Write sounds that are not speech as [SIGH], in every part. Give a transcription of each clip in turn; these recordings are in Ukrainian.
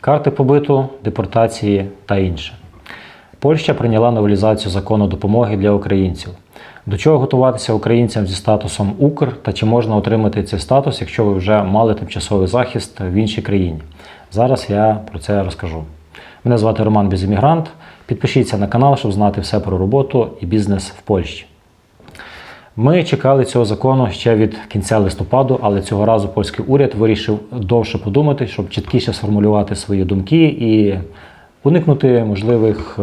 карти побиту, депортації та інше. Польща прийняла новелізацію закону допомоги для українців. До чого готуватися українцям зі статусом Укр та чи можна отримати цей статус, якщо ви вже мали тимчасовий захист в іншій країні? Зараз я про це розкажу. Мене звати Роман Безіммігрант. Підпишіться на канал, щоб знати все про роботу і бізнес в Польщі. Ми чекали цього закону ще від кінця листопаду, але цього разу польський уряд вирішив довше подумати, щоб чіткіше сформулювати свої думки і уникнути можливих е,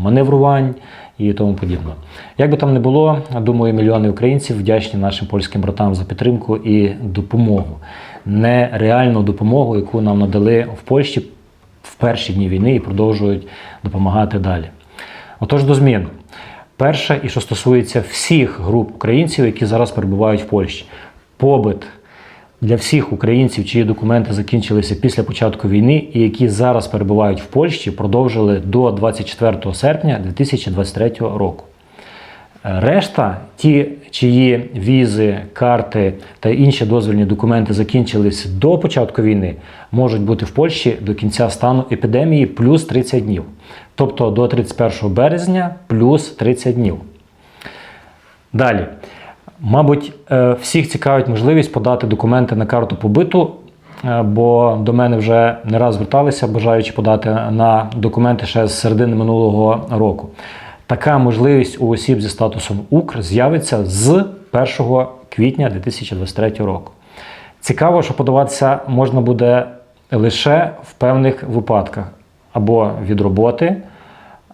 маневрувань і тому подібне. Як би там не було, думаю, мільйони українців вдячні нашим польським братам за підтримку і допомогу. Нереальну допомогу, яку нам надали в Польщі в перші дні війни і продовжують допомагати далі. Отож, до змін. Перше, і що стосується всіх груп українців, які зараз перебувають в Польщі, побит для всіх українців, чиї документи закінчилися після початку війни, і які зараз перебувають в Польщі, продовжили до 24 серпня 2023 року. Решта, ті, чиї візи, карти та інші дозвільні документи закінчились до початку війни, можуть бути в Польщі до кінця стану епідемії плюс 30 днів. Тобто до 31 березня плюс 30 днів. Далі. Мабуть, е, всіх цікавить можливість подати документи на карту побиту, е, бо до мене вже не раз зверталися, бажаючи подати на документи ще з середини минулого року. Така можливість у осіб зі статусом Укр з'явиться з 1 квітня 2023 року. Цікаво, що подаватися можна буде лише в певних випадках або від роботи,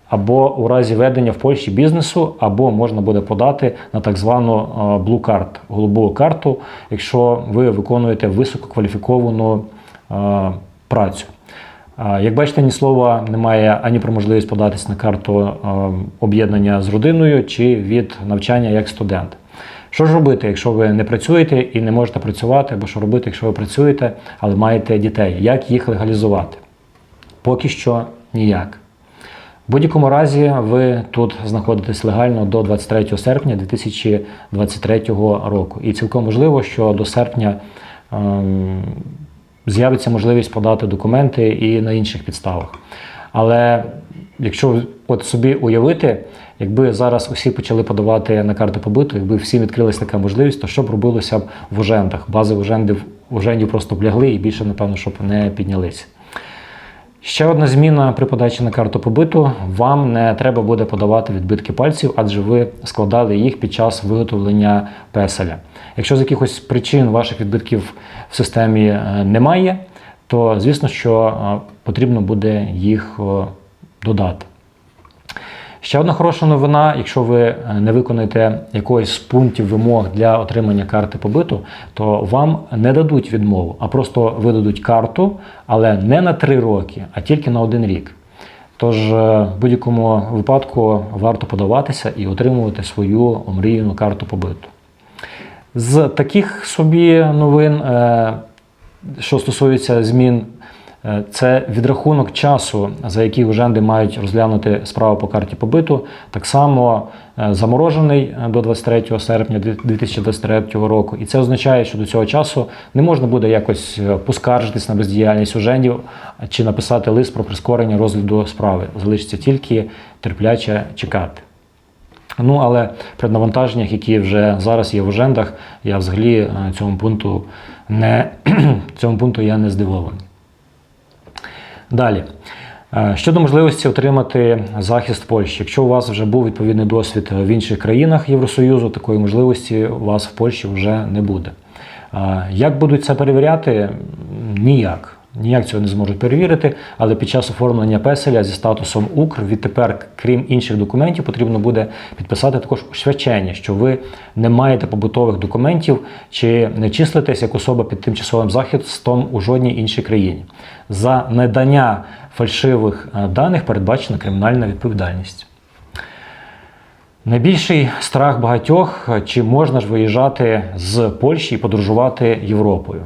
або у разі ведення в Польщі бізнесу, або можна буде подати на так звану е, Blue Card, голубу карту, якщо ви виконуєте висококваліфіковану е, працю. Е, Як бачите, ні слова немає ані про можливість податись на карту об'єднання з родиною чи від навчання як студент. Що ж робити, якщо ви не працюєте і не можете працювати, або що робити, якщо ви працюєте, але маєте дітей? Як їх легалізувати? Поки що ніяк. В будь-якому разі ви тут знаходитесь легально до 23 серпня 2023 року. І цілком можливо, що до серпня ем, з'явиться можливість подати документи і на інших підставах. Але якщо от собі уявити, якби зараз усі почали подавати на карту побиту, якби всім відкрилася така можливість, то що б робилося б в ужендах? Бази ужендів, ужендів просто б лягли і більше, напевно, щоб не піднялися. Ще одна зміна при подачі на карту побиту. Вам не треба буде подавати відбитки пальців, адже ви складали їх під час виготовлення песеля. Якщо з якихось причин ваших відбитків в системі е, немає, то звісно, що е, потрібно буде їх е, додати. Ще одна хороша новина: якщо ви е, не виконаєте якогось з пунктів вимог для отримання карти побиту, то вам не дадуть відмову, а просто видадуть карту, але не на 3 роки, а тільки на один рік. Тож е, в будь-якому випадку варто подаватися і отримувати свою омріяну карту побиту. З таких собі новин, е, що стосується змін, це відрахунок часу, за який уженди мають розглянути справу по карті побиту, так само е, заморожений е, до 23 серпня 2023 року. І це означає, що до цього часу не можна буде якось е, поскаржитись на бездіяльність ужендів чи написати лист про прискорення розгляду справи. Залишиться тільки терпляче чекати. Ну, але при навантаженнях, які вже зараз є в ужендах, я взагалі е, цьому пункту не, [CLEARS THROAT] цьому пункту я не здивований. Далі. Е, Щодо можливості отримати захист Польщі, якщо у вас вже був відповідний досвід в інших країнах Євросоюзу, такої можливості у вас в Польщі вже не буде. Е, Як будуть це перевіряти? Ніяк. Ніяк цього не зможуть перевірити, але під час оформлення песеля зі статусом Укр відтепер, крім інших документів, потрібно буде підписати також свячення, що ви не маєте побутових документів чи не числитесь як особа під тимчасовим захистом у жодній іншій країні. За надання фальшивих е, даних передбачена кримінальна відповідальність. Найбільший страх багатьох, чи можна ж виїжджати з Польщі і подорожувати Європою?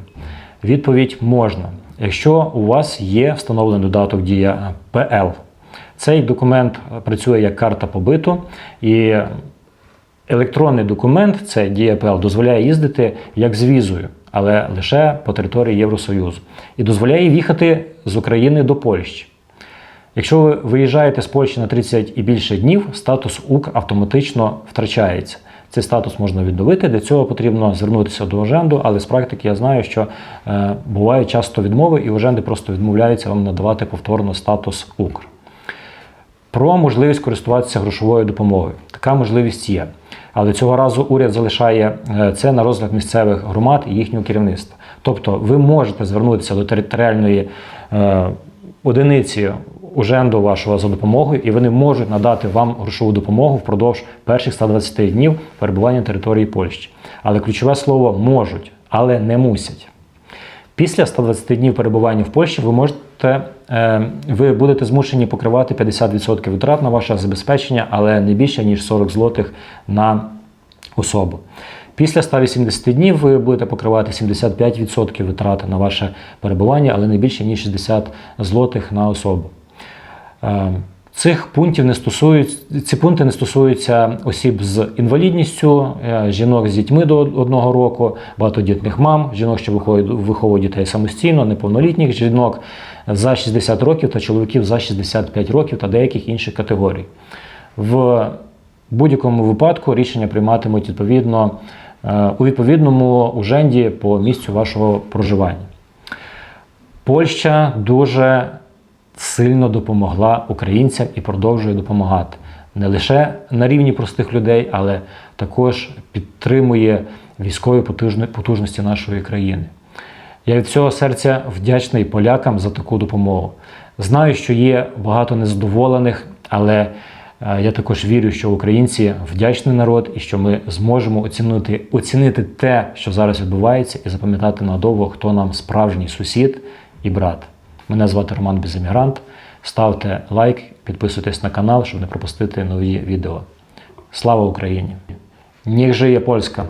Відповідь можна, якщо у вас є встановлений додаток Дія ПЛ. Цей документ працює як карта побиту, і електронний документ, це Дія дозволяє їздити як з візою. але лише по території Євросоюзу, і дозволяє в'їхати з України до Польщі. Якщо ви виїжджаєте з Польщі на 30 і більше днів, статус УК автоматично втрачається. Цей статус можна відновити. Для цього потрібно звернутися до Оженду, але з практики я знаю, що е, бувають часто відмови, і Оженди просто відмовляються вам надавати повторно статус УКР. Про можливість користуватися грошовою допомогою. Така можливість є. Але цього разу уряд залишає е, це на розгляд місцевих громад і їхнього керівництва. Тобто ви можете звернутися до територіальної е, одиниці уженду вашого за допомогою, і вони можуть надати вам грошову допомогу впродовж перших 120 днів перебування на території Польщі. Але ключове слово можуть, але не мусять. Після 120 днів перебування в Польщі ви можете, е, ви будете змушені покривати 50% витрат на ваше забезпечення, але не більше ніж 40 злотих на особу. Після 180 днів ви будете покривати 75% витрат на ваше перебування, але не більше ніж 60 злотих на особу. Е, Цих пунктів не стосуються, ці пункти не стосуються осіб з інвалідністю, е, жінок з дітьми до одного року, багатодітних мам, жінок, що виховують, дітей самостійно, неповнолітніх жінок за 60 років та чоловіків за 65 років та деяких інших категорій. В будь-якому випадку рішення прийматимуть відповідно е, у відповідному уженді по місцю вашого проживання. Польща дуже сильно допомогла українцям і продовжує допомагати не лише на рівні простих людей, але також підтримує військові потужності нашої країни. Я від всього серця вдячний полякам за таку допомогу. Знаю, що є багато незадоволених, але е, я також вірю, що українці вдячний народ і що ми зможемо оцінити, оцінити те, що зараз відбувається, і запам'ятати надовго, хто нам справжній сусід і брат. Мене звати Роман Беземігрант. Ставте лайк, підписуйтесь на канал, щоб не пропустити нові відео. Слава Україні! Ніг жиє Польська!